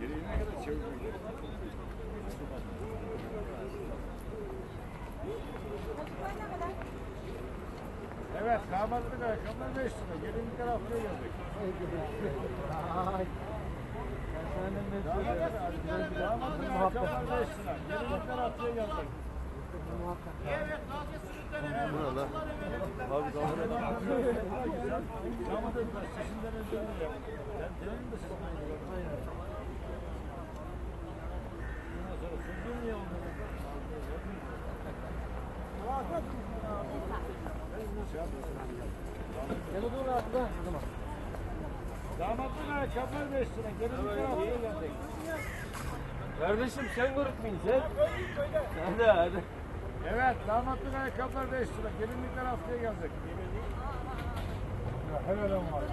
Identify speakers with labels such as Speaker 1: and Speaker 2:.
Speaker 1: Gereğine kadar çevirmek. Evet, damatlık ayakkabılar 5 lira. Gelinlikler haftaya gelecek. Damatlık, damatlık ayakkabılar 5 lira. Gelinlikler haftaya gelecek.
Speaker 2: Burada. Abi kamera.
Speaker 1: Damatlık sesinden önce. Ondan sonra sözüm niye olmadı? Damatlık ayakkabılar 5 lira. Gelinlikler haftaya gelecek.
Speaker 2: Kardeşim sen görükmeyin sen. Hadi hadi.
Speaker 1: Evet, damatlık ayakkabılar 5 lira. Gelinlikler haftaya gelecek. Helal olsun.